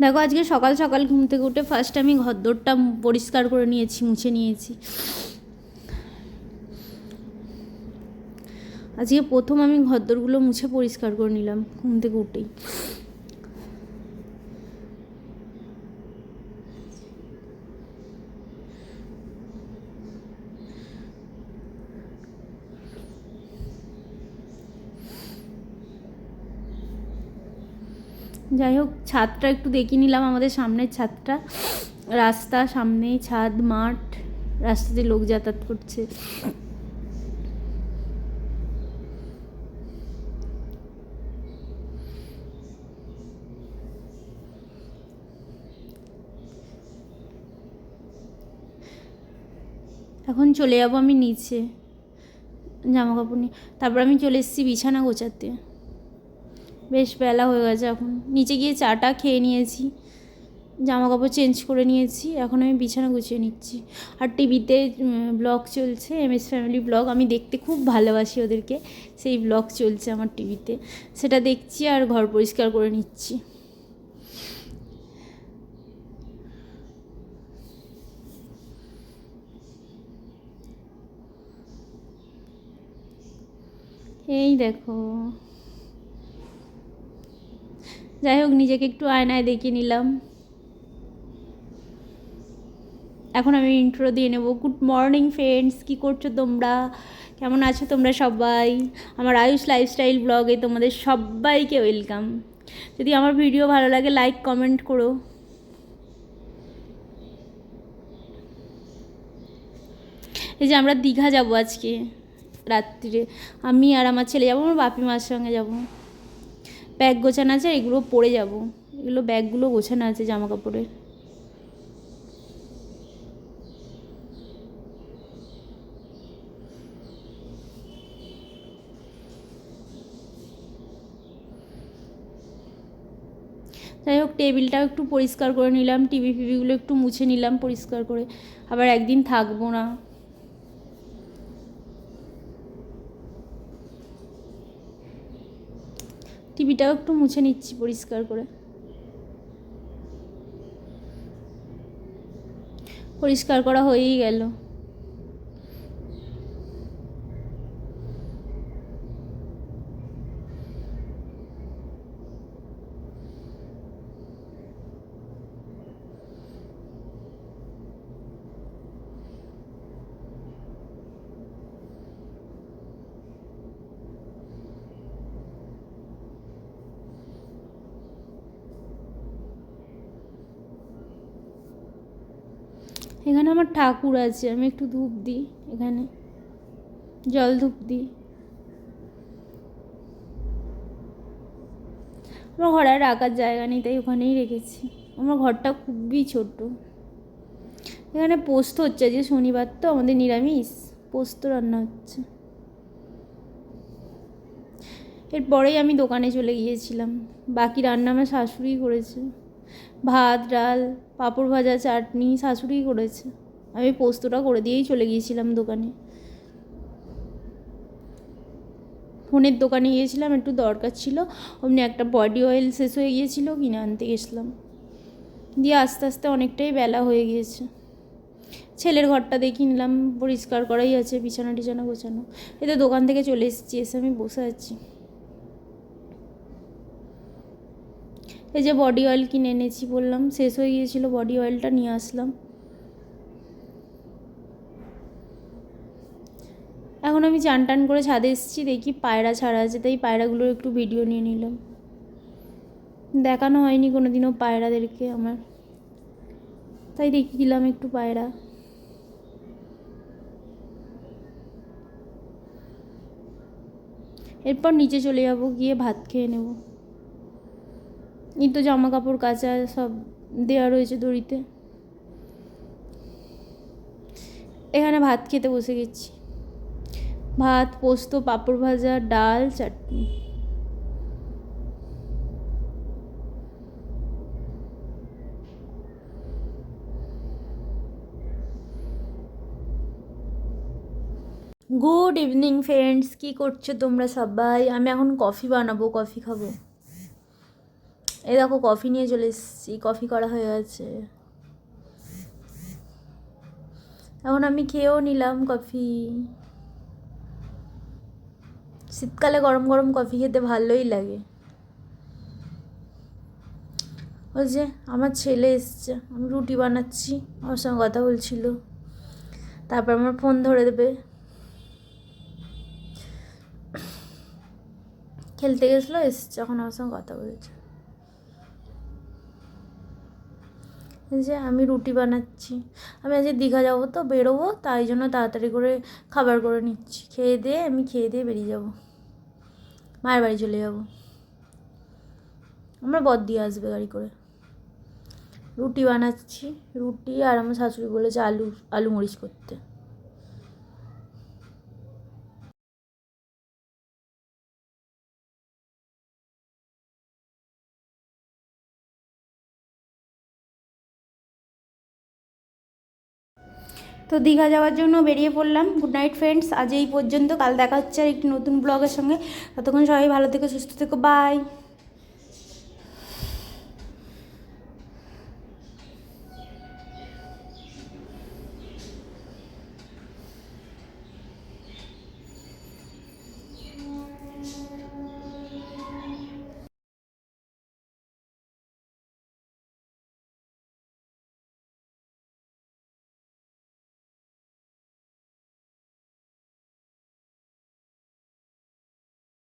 দেখো, আজকে সকাল সকাল ঘুম থেকে উঠে ফার্স্ট আমি ঘরদোরটা পরিষ্কার করে নিয়েছি, মুছে নিয়েছি। আজকে প্রথম আমি ঘরদোরগুলো মুছে পরিষ্কার করে নিলাম, ঘুম থেকে উঠেই। যাই হোক, ছাদটা একটু দেখিয়ে নিলাম আমাদের সামনের ছাদটা। রাস্তা, সামনেই ছাদ, মাঠ, রাস্তাতে লোক যাতায়াত করছে। এখন চলে যাব আমি নিচে জামা কাপড় নিয়ে। তারপর আমি চলে এসেছি বিছানা গোছাতে। বেশ বেলা হয়ে গেছে এখন। নিচে গিয়ে চাটা খেয়ে নিয়েছি জামা কাপড় চেঞ্জ করে নিয়েছি, এখন আমি বিছানা গুছিয়ে নিচ্ছি। আর টিভিতে ব্লগ চলছে এম এস ফ্যামিলি ব্লগ আমি দেখতে খুব ভালোবাসি ওদেরকে, সেই ব্লগ চলছে আমার টিভিতে। সেটা দেখছি আর ঘর পরিষ্কার করে নিচ্ছি। এই দেখো। যাই হোক, নিজেকে একটু আয়নায় দেখিয়ে নিলাম। এখন আমি ইন্ট্রো দিয়ে নেব। গুড মর্নিং ফ্রেন্ডস কী করছ তোমরা? কেমন আছো তোমরা সবাই? আমার আয়ুষ লাইফস্টাইল ব্লগে তোমাদের সবাইকে ওয়েলকাম যদি আমার ভিডিও ভালো লাগে লাইক কমেন্ট করো। এই যে আমরা দীঘা যাব আজকে রাত্রিরে। আমি আর আমার ছেলে যাব, আমার বাপি মার সঙ্গে যাব। ব্যাগ গোছানো আছে, এগুলো পরে যাব। এগুলো ব্যাগগুলো গোছানো আছে জামা কাপড়ের যাই হোক, টেবিলটাও একটু পরিষ্কার করে নিলাম, টিভি ফিভিগুলো একটু মুছে নিলাম পরিষ্কার করে। আবার একদিন থাকব না। টিভিটাও একটু মুছে নিচ্ছি পরিষ্কার করে। পরিষ্কার করা হয়েই গেল। এখানে আমার ঠাকুর আছে, আমি একটু ধূপ দিই এখানে। জল ধূপ দিই। আমার ঘরে আর রাখার জায়গা নেই, তাই ওখানেই রেখেছি। আমার ঘরটা খুবই ছোট। এখানে পোস্ত হচ্ছে আজকে শনিবার তো আমাদের নিরামিষ, পোস্ত রান্না হচ্ছে। এরপরেই আমি দোকানে চলে গিয়েছিলাম। বাকি রান্না আমার শাশুড়ি করেছে। ভাত, ডাল, পাঁপড় ভাজা, চাটনি শাশুড়িই করেছে। আমি পোস্তটা করে দিয়েই চলে গিয়েছিলাম দোকানে। ফোনের দোকানে গিয়েছিলাম, একটু দরকার ছিল। অমনি একটা বডি অয়েল শেষ হয়ে গিয়েছিল, কিনে আনতে গেছিলাম। দিয়ে আস্তে আস্তে অনেকটাই বেলা হয়ে গিয়েছে। ছেলের ঘরটা দেখিয়ে নিলাম, পরিষ্কার করাই আছে, বিছানা টিছানা গোছানো। এতে দোকান থেকে চলে এসেছি, এসে আমি বসে আছি। এই যে বডি অয়েল কিনে এনেছি বললাম, শেষ হয়ে গিয়েছিল, বডি অয়েলটা নিয়ে আসলাম। এখন আমি চান টান করে ছাদে এসেছি, দেখি পায়রা ছাড়া আছে, তাই পায়রাগুলোর একটু ভিডিও নিয়ে নিলাম। দেখানো হয়নি কোনো দিনও পায়রাদেরকে আমার। তাই দেখিয়ে দিলাম একটু পায়রা। এরপর নিচে চলে যাব, গিয়ে ভাত খেয়ে নেব। এই তো জামা কাপড় কাচা সব দেওয়া রয়েছে দড়িতে। এখানে ভাত খেতে বসে গেছি। ভাত, পোস্ত, পাঁপড় ভাজা, ডাল, চাটনি। গুড ইভিনিং ফ্রেন্ডস কী করছ তোমরা সবাই? আমি এখন কফি বানাবো কফি খাব। এই দেখো কফি নিয়ে চলে এসেছি, কফি করা হয়ে গেছে। এখন আমি খেয়েও নিলাম কফি। শীতকালে গরম গরম কফি খেতে ভালোই লাগে। ওই যে আমার ছেলে এসছে, আমি রুটি বানাচ্ছি আমার সঙ্গে কথা বলছিল। তারপর আমার ফোন ধরে দেবে। খেলতে গেছিল, এসছে, এখন আমার সঙ্গে কথা বলেছে। যে আমি রুটি বানাচ্ছি। আমি আজকে দীঘা যাব তো, বেরোবো, তাই জন্য তাড়াতাড়ি করে খাবার করে নিচ্ছি। খেয়ে দিয়ে আমি খেয়ে দিয়ে বেরিয়ে যাব। মায়ের বাড়ি চলে যাব। আমরা বদ দিয়ে আসবে গাড়ি করে। রুটি বানাচ্ছি, রুটি আর আমার শাশুড়ি বলেছে আলু আলু মরিচ করতে। তো দীঘা যাওয়ার জন্য বেরিয়ে পড়লাম। গুড নাইট ফ্রেন্ডস আজ এই পর্যন্ত। কাল দেখা হচ্ছে আর একটি নতুন ব্লগের সঙ্গে। ততক্ষণ সবাই ভালো থেকো, সুস্থ থেকো। বাই